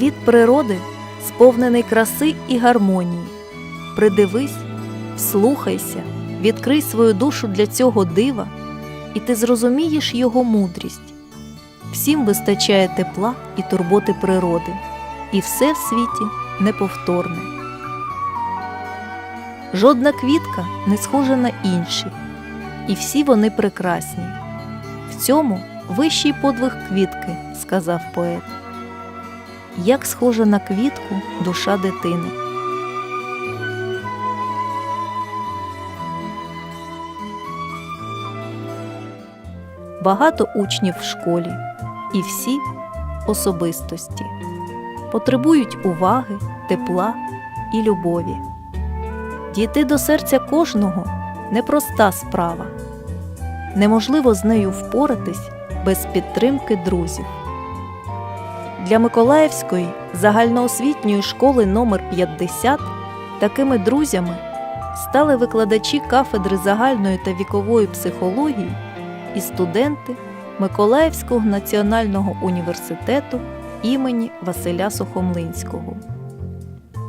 Світ природи сповнений краси і гармонії. Придивись, вслухайся, відкрий свою душу для цього дива, і ти зрозумієш його мудрість. Всім вистачає тепла і турботи природи, і все в світі неповторне. Жодна квітка не схожа на інші, і всі вони прекрасні. В цьому вищий подвиг квітки, сказав поет. Як схожа на квітку душа дитини. Багато учнів в школі, і всі особистості потребують уваги, тепла і любові. Дійти до серця кожного непроста справа. Неможливо з нею впоратись без підтримки друзів. Для Миколаївської загальноосвітньої школи номер 50 такими друзями стали викладачі кафедри загальної та вікової психології і студенти Миколаївського національного університету імені Василя Сухомлинського.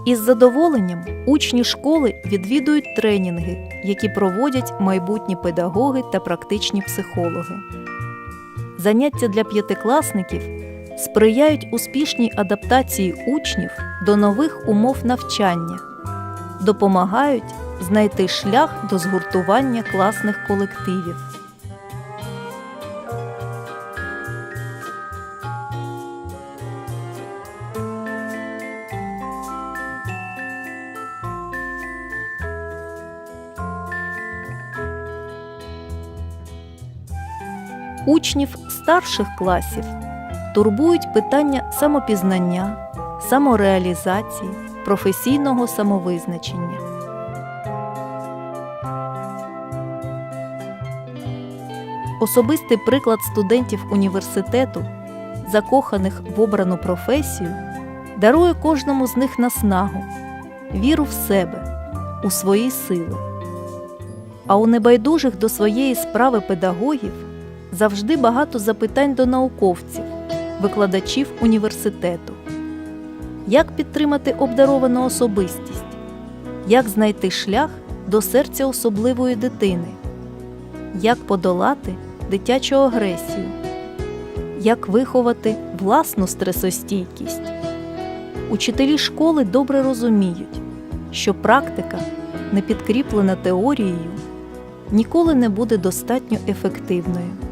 Із задоволенням учні школи відвідують тренінги, які проводять майбутні педагоги та практичні психологи. Заняття для п'ятикласників сприяють успішній адаптації учнів до нових умов навчання, допомагають знайти шлях до згуртування класних колективів. Учнів старших класів турбують питання самопізнання, самореалізації, професійного самовизначення. Особистий приклад студентів університету, закоханих в обрану професію, дарує кожному з них наснагу, віру в себе, у свої сили. А у небайдужих до своєї справи педагогів завжди багато запитань до науковців, викладачів університету. Як підтримати обдаровану особистість? Як знайти шлях до серця особливої дитини? Як подолати дитячу агресію? Як виховати власну стресостійкість? Учителі школи добре розуміють, що практика, не підкріплена теорією, ніколи не буде достатньо ефективною.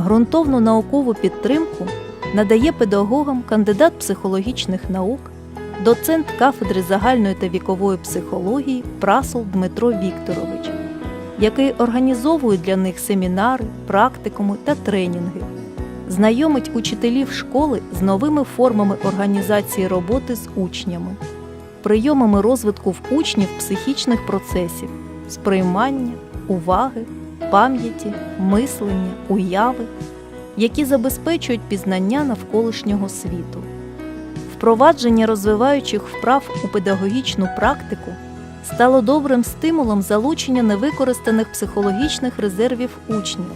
Ґрунтовну наукову підтримку надає педагогам кандидат психологічних наук, доцент кафедри загальної та вікової психології Прасол Дмитро Вікторович, який організовує для них семінари, практикуми та тренінги, знайомить учителів школи з новими формами організації роботи з учнями, прийомами розвитку в учнів психічних процесів, сприймання, уваги пам'яті, мислення, уяви, які забезпечують пізнання навколишнього світу. Впровадження розвиваючих вправ у педагогічну практику стало добрим стимулом залучення невикористаних психологічних резервів учнів,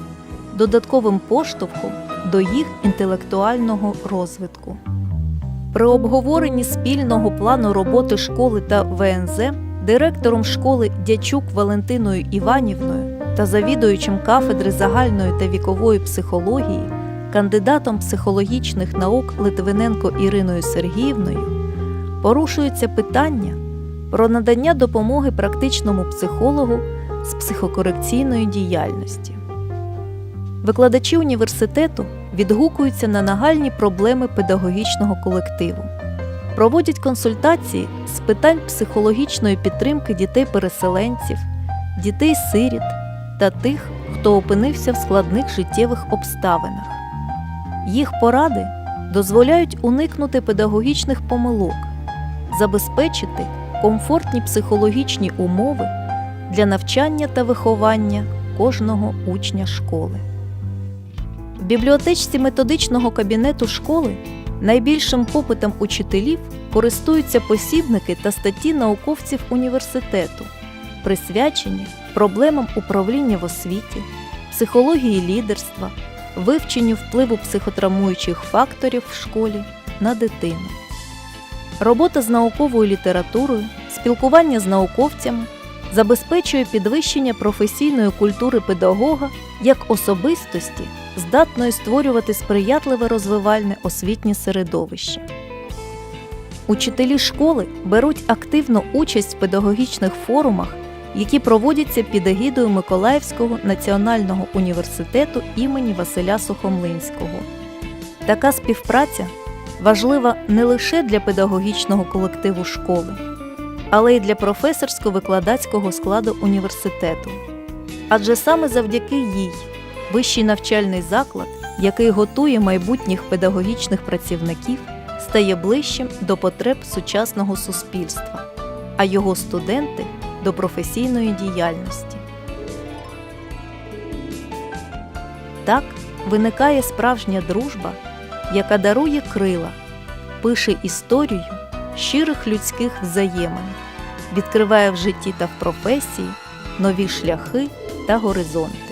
додатковим поштовхом до їх інтелектуального розвитку. При обговоренні спільного плану роботи школи та ВНЗ директором школи Дячук Валентиною Іванівною та завідуючим кафедри загальної та вікової психології, кандидатом психологічних наук Литвиненко Іриною Сергіївною, порушується питання про надання допомоги практичному психологу з психокорекційної діяльності. Викладачі університету відгукуються на нагальні проблеми педагогічного колективу, проводять консультації з питань психологічної підтримки дітей-переселенців, дітей-сиріт та тих, хто опинився в складних життєвих обставинах. Їх поради дозволяють уникнути педагогічних помилок, забезпечити комфортні психологічні умови для навчання та виховання кожного учня школи. В бібліотечці методичного кабінету школи найбільшим попитом учителів користуються посібники та статті науковців університету, присвячені проблемам управління в освіті, психології лідерства, вивченню впливу психотравмуючих факторів в школі, на дитину. Робота з науковою літературою, спілкування з науковцями забезпечує підвищення професійної культури педагога як особистості, здатної створювати сприятливе розвивальне освітнє середовище. Учителі школи беруть активну участь в педагогічних форумах, які проводяться під егідою Миколаївського національного університету імені Василя Сухомлинського. Така співпраця важлива не лише для педагогічного колективу школи, але й для професорсько-викладацького складу університету. Адже саме завдяки їй вищий навчальний заклад, який готує майбутніх педагогічних працівників, стає ближчим до потреб сучасного суспільства, а його студенти до професійної діяльності. Так виникає справжня дружба, яка дарує крила, пише історію щирих людських взаємин, відкриває в житті та в професії нові шляхи та горизонти.